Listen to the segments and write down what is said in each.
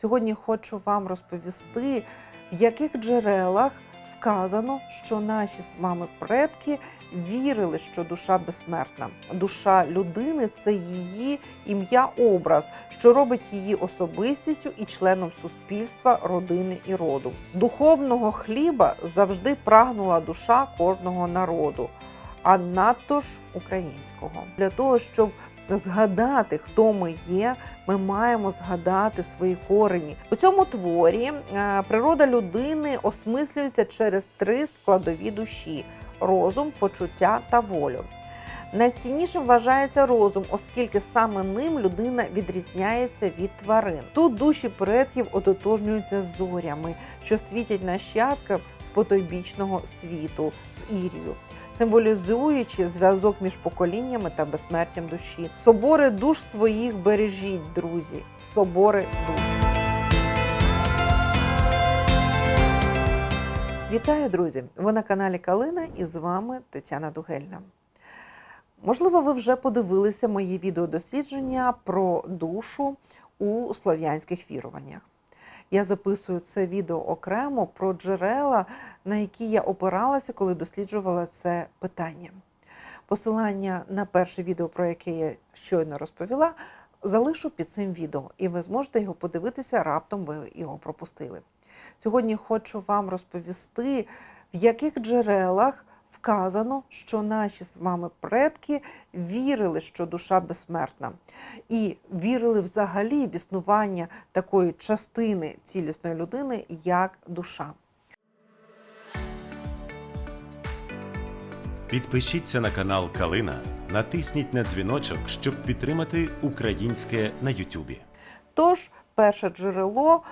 Сьогодні хочу вам розповісти, в яких джерелах вказано, що наші з вами предки вірили, що душа безсмертна. Душа людини це її ім'я-образ, що робить її особистістю і членом суспільства, родини і роду. Духовного хліба завжди прагнула душа кожного народу, а надто ж українського. Для того, щоб згадати, хто ми є, ми маємо згадати свої корені. У цьому творі е, природа людини осмислюється через три складові душі: розум, почуття та волю. Найціннішим вважається розум, оскільки саме ним людина відрізняється від тварин. Тут душі предків ототожнюються зорями, що світять нащадкам з потойбічного світу, з Ірію символізуючи зв'язок між поколіннями та безсмертям душі. Собори душ своїх бережіть, друзі. Собори душ. Вітаю, друзі! Ви на каналі Калина і з вами Тетяна Дугельна. Можливо, ви вже подивилися мої відеодослідження про душу у слов'янських віруваннях. Я записую це відео окремо про джерела, на які я опиралася, коли досліджувала це питання. Посилання на перше відео, про яке я щойно розповіла, залишу під цим відео, і ви зможете його подивитися, раптом ви його пропустили. Сьогодні хочу вам розповісти, в яких джерелах вказано, що наші з вами предки вірили, що душа безсмертна, і вірили взагалі в існування такої частини цілісної людини, як душа. Підпишіться на канал Калина, натисніть на дзвіночок, щоб підтримати українське на Ютубі. Тож, перше джерело,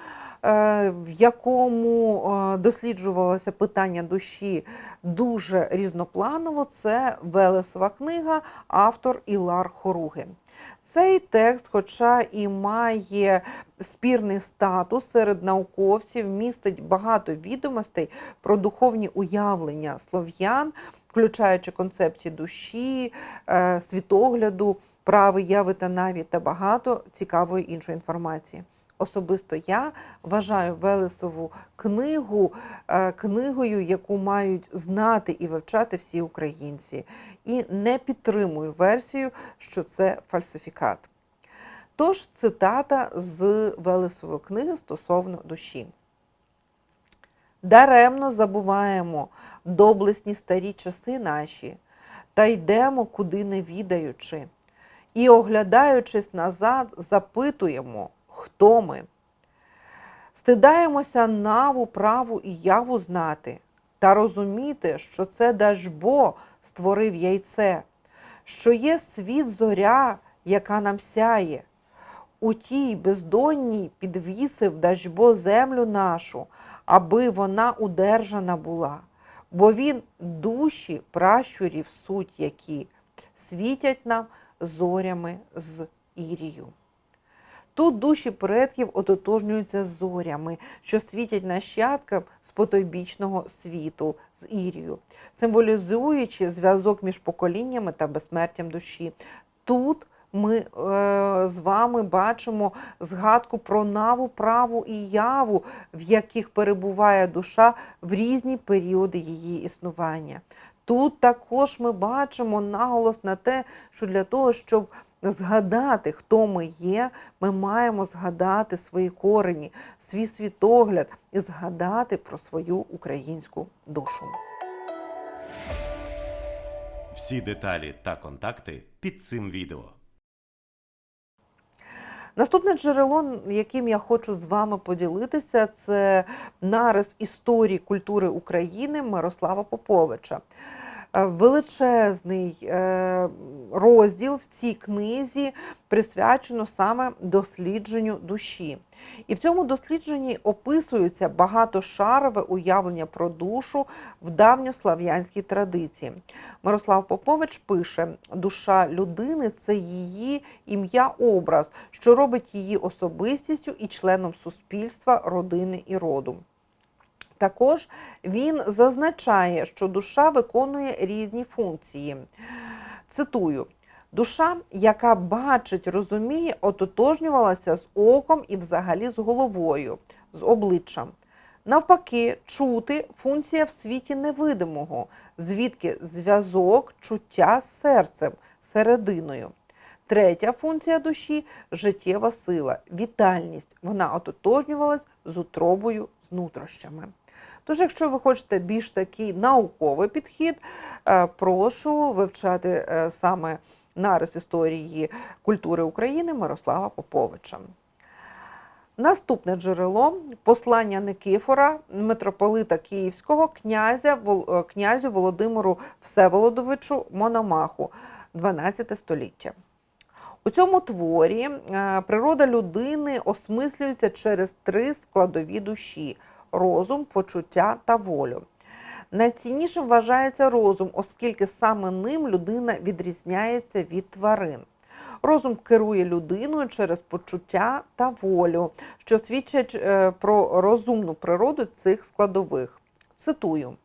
в якому е, досліджувалося питання душі дуже різнопланово, це Велесова книга, автор Ілар Хоругин. Цей текст, хоча і має спірний статус серед науковців, містить багато відомостей про духовні уявлення слов'ян, включаючи концепції душі, е, світогляду, прави, яви та наві та багато цікавої іншої інформації. Особисто я вважаю Велесову книгу е, книгою, яку мають знати і вивчати всі українці, і не підтримую версію, що це фальсифікат. Тож цитата з Велесової книги стосовно душі. Даремно забуваємо доблесні старі часи наші, та йдемо куди не відаючи, і, оглядаючись назад, запитуємо, хто ми. Стидаємося наву, праву і яву знати, та розуміти, що це Дажбо створив яйце, що є світ зоря, яка нам сяє. У тій бездонній підвісив Дажбо землю нашу, аби вона удержана була, бо він душі пращурів суть, які світять нам зорями з Ірію. Тут душі предків ототожнюються зорями, що світять нащадкам з потойбічного світу, з Ірію, символізуючи зв'язок між поколіннями та безсмертям душі. Тут ми е, з вами бачимо згадку про наву, праву і яву, в яких перебуває душа в різні періоди її існування. Тут також ми бачимо наголос на те, що для того, щоб згадати, хто ми є, ми маємо згадати свої корені, свій світогляд і згадати про свою українську душу. Всі деталі та контакти під цим відео. Наступне джерело, яким я хочу з вами поділитися, це нарис історії культури України Мирослава Поповича. Е, Величезний е, розділ в цій книзі присвячено саме дослідженню душі. І в цьому дослідженні описується багатошарове уявлення про душу в давньослав'янській традиції. Мирослав Попович пише: душа людини це її ім'я-образ, що робить її особистістю і членом суспільства, родини і роду. Також він зазначає, що душа виконує різні функції. Цитую: Душа, яка бачить, розуміє, ототожнювалася з оком і взагалі з головою, з обличчям. Навпаки, чути функція в світі невидимого, звідки зв'язок чуття з серцем, серединою. Третя функція душі життєва сила, вітальність. Вона ототожнювалась з утробою, з нутрощами. Тож, якщо ви хочете більш такий науковий підхід, е, прошу вивчати е, саме нарис історії культури України Мирослава Поповича. Наступне джерело послання Никифора, митрополита Київського, князя, е, князю Володимиру Всеволодовичу Мономаху, 12 століття. У цьому творі природа людини осмислюється через три складові душі розум, почуття та волю. Найціннішим вважається розум, оскільки саме ним людина відрізняється від тварин. Розум керує людиною через почуття та волю, що свідчать е, про розумну природу цих складових. Цитую: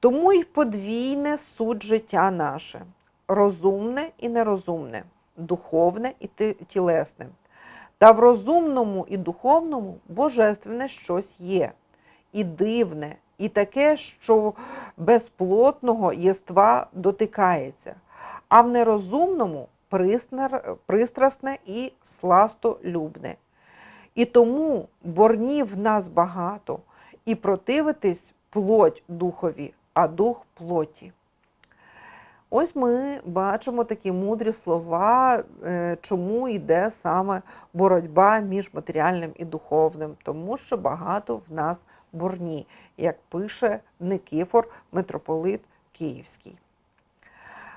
тому й подвійне суть життя наше розумне і нерозумне, духовне і тілесне. Та в розумному і духовному божественне щось є, і дивне, і таке, що безплотного єства дотикається, а в нерозумному пристрасне і сластолюбне. І тому борнів в нас багато, і противитись плоть духові, а дух плоті. Ось ми бачимо такі мудрі слова, е, чому йде саме боротьба між матеріальним і духовним, тому що багато в нас борні, як пише Никифор, митрополит Київський.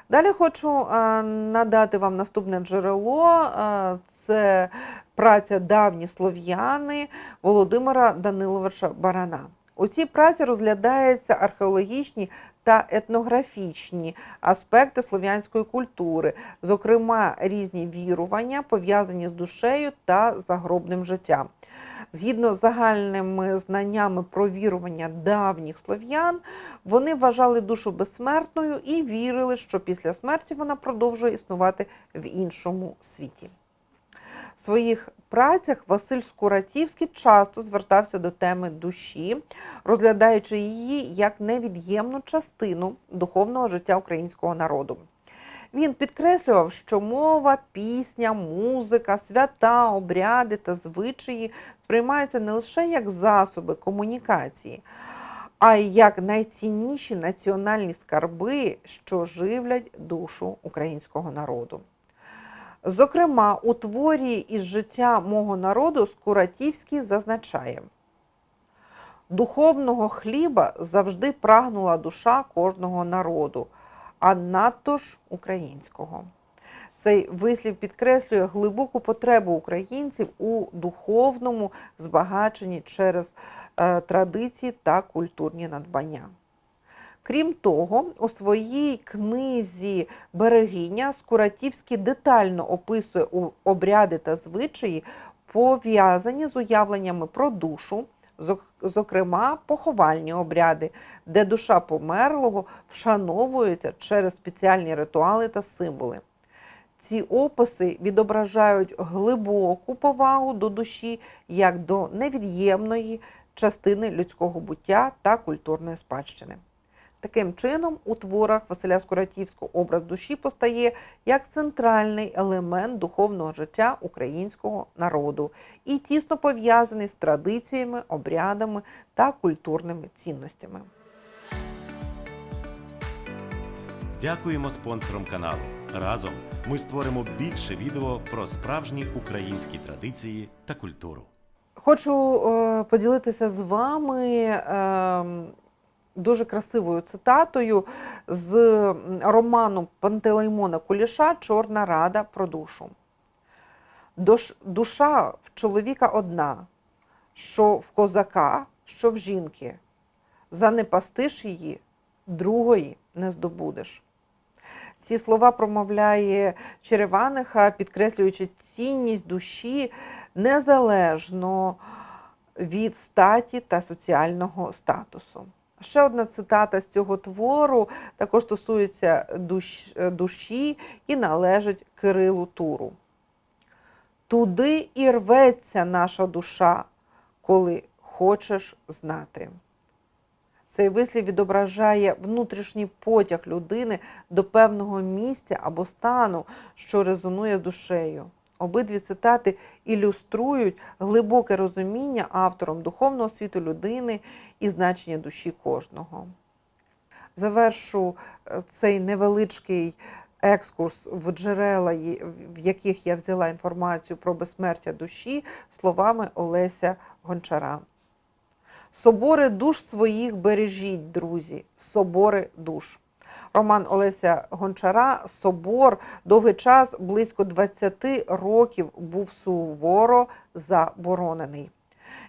Далі хочу е, надати вам наступне джерело. е, Це праця давні слов'яни Володимира Даниловича Барана. У цій праці розглядаються археологічні та етнографічні аспекти слов'янської культури, зокрема різні вірування, пов'язані з душею та загробним життям. Згідно з загальними знаннями про вірування давніх слов'ян, вони вважали душу безсмертною і вірили, що після смерті вона продовжує існувати в іншому світі. Своїх працях Василь Скуратівський часто звертався до теми душі, розглядаючи її як невід'ємну частину духовного життя українського народу. Він підкреслював, що мова, пісня, музика, свята, обряди та звичаї сприймаються не лише як засоби комунікації, а й як найцінніші національні скарби, що живлять душу українського народу. Зокрема, у творі із життя мого народу Скуратівський зазначає: духовного хліба завжди прагнула душа кожного народу, а надто ж українського. Цей вислів підкреслює глибоку потребу українців у духовному збагаченні через е, традиції та культурні надбання. Крім того, у своїй книзі Берегиня Скуратівський детально описує обряди та звичаї, пов'язані з уявленнями про душу, зокрема поховальні обряди, де душа померлого вшановується через спеціальні ритуали та символи. Ці описи відображають глибоку повагу до душі як до невід'ємної частини людського буття та культурної спадщини. Таким чином, у творах Василя Скуратівського образ душі постає як центральний елемент духовного життя українського народу і тісно пов'язаний з традиціями, обрядами та культурними цінностями. Дякуємо спонсорам каналу. Разом ми створимо більше відео про справжні українські традиції та культуру. Хочу е, поділитися з вами е, дуже красивою цитатою з роману Пантелеймона Куліша Чорна рада про душу. Душа в чоловіка одна, що в козака, що в жінки. Занепастиш її, другої не здобудеш. Ці слова промовляє Череваниха, підкреслюючи цінність душі незалежно від статі та соціального статусу. Ще одна цитата з цього твору також стосується душ, е, душі і належить Кирилу Туру. Туди і рветься наша душа, коли хочеш знати. Цей вислів відображає внутрішній потяг людини до певного місця або стану, що резонує з душею. Обидві цитати ілюструють глибоке розуміння автором духовного світу людини і значення душі кожного. Завершу е, цей невеличкий екскурс в джерела, в яких я взяла інформацію про безсмертя душі, словами Олеся Гончара. Собори душ своїх бережіть, друзі, собори душ. Роман Олеся Гончара Собор довгий час, близько 20 років, був суворо заборонений.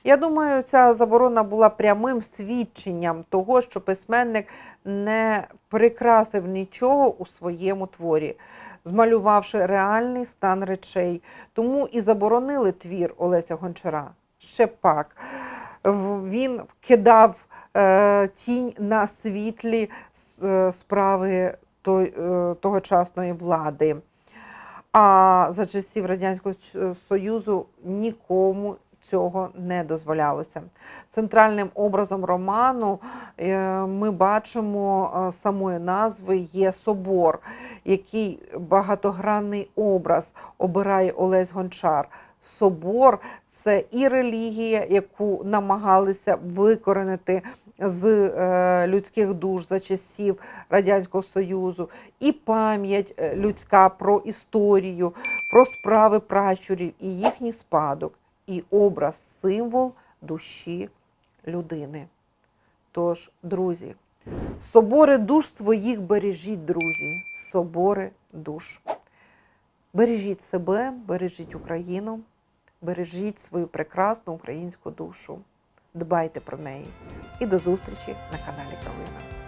Я думаю, ця заборона була прямим свідченням того, що письменник не прикрасив нічого у своєму творі, змалювавши реальний стан речей. Тому і заборонили твір Олеся Гончара. Ще пак. Він кидав е, тінь на світлі е, справи е, тогочасної влади. А за часів Радянського Союзу нікому цього не дозволялося. Центральним образом роману е, ми бачимо е, самої назви є собор, який багатогранний образ обирає Олесь Гончар. Собор це і релігія, яку намагалися викоренити з е, людських душ за часів Радянського Союзу, і пам'ять людська про історію, про справи пращурів і їхній спадок, і образ, символ душі людини. Тож, друзі, собори душ своїх бережіть, друзі, собори душ. Бережіть себе, бережіть Україну, бережіть свою прекрасну українську душу. Дбайте про неї. І до зустрічі на каналі Калина.